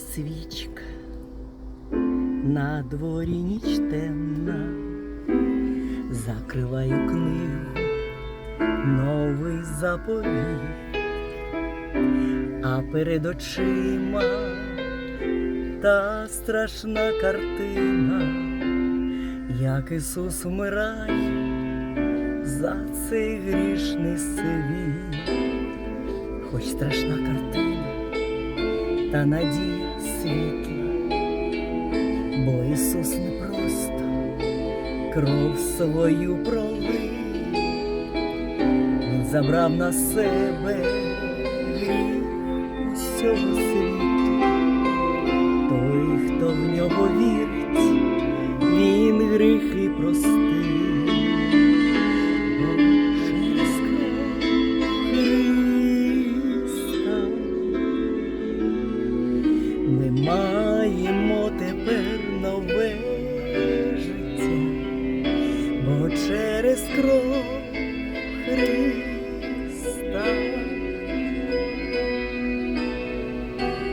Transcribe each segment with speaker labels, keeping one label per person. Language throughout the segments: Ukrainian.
Speaker 1: свічка, на дворі ніч темна, закриваю книгу, новий заповіт, а перед очима та страшна картина, як Ісус вмирає за цей грішний світ, хоч страшна картина. Та надія світла, бо Ісус не просто кров свою пролив, Він забрав на себе гріх усього світу, той, хто в нього вірить, він гріхи простив. Ми маємо тепер нове життя, бо через кров Христа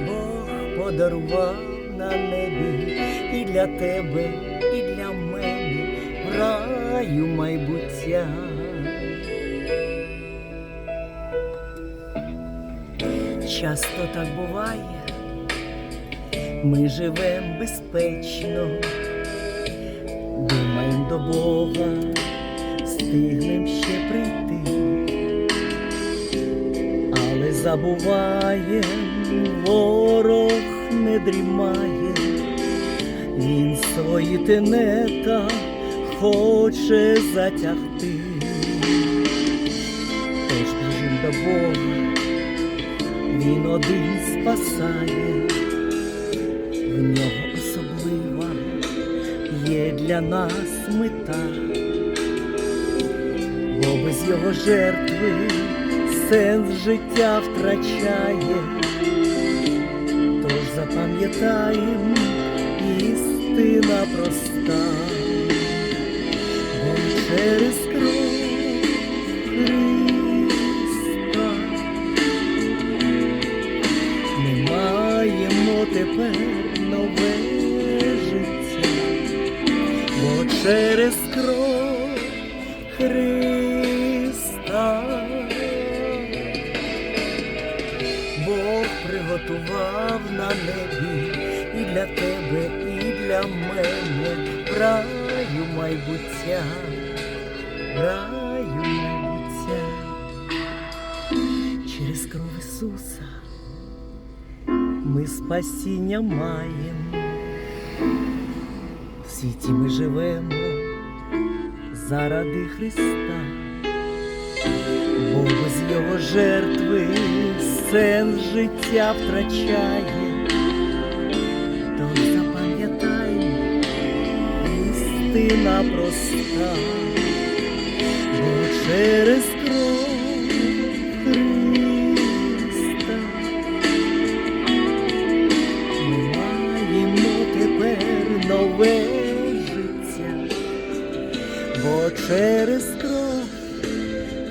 Speaker 1: Бог подарував на небі і для тебе, і для мене в раю майбуття. Часто так буває, ми живем безпечно, думаєм до Бога, встигнем ще прийти, але забуваєм, ворог не дрімає, він свої тенета хоче затягти. Тож біжим до Бога. Він один спасає, в нього особлива. Є для нас мета, бо без його жертви сенс життя втрачає, тож запам'ятаєм істина проста, бо через кров Христа ми маємо тепер через кров Христа. Бог приготував на небі і для тебе, і для мене. Раю майбуття, раю майбуття. Через кров Ісуса ми спасіння маємо, в світі ми живемо заради Христа, бо без Його жертви сенс життя втрачає, тож запам'ятаймо, істина проста, бо через кров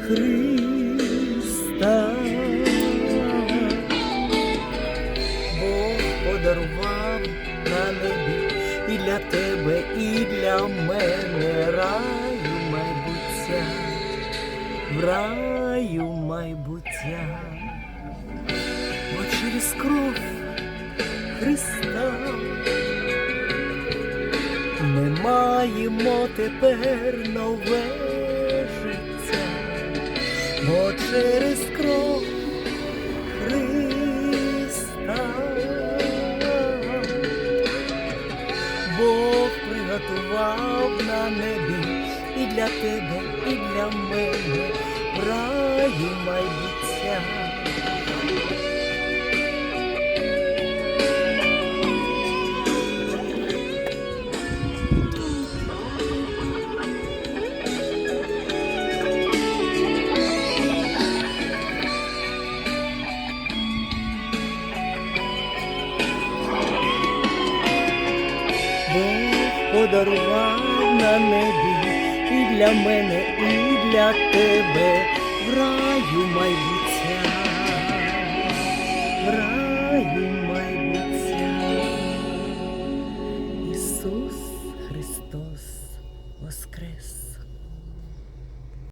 Speaker 1: Христа Бог подарував на небі і для тебе, і для мене раю майбуття, в раю майбуття, бо через кров Христа. Ми маємо тепер нове приготував на небі і для тебе, і для мене в раю майбуття. Подарував на небі і для мене, і для тебе. В раю майбуття,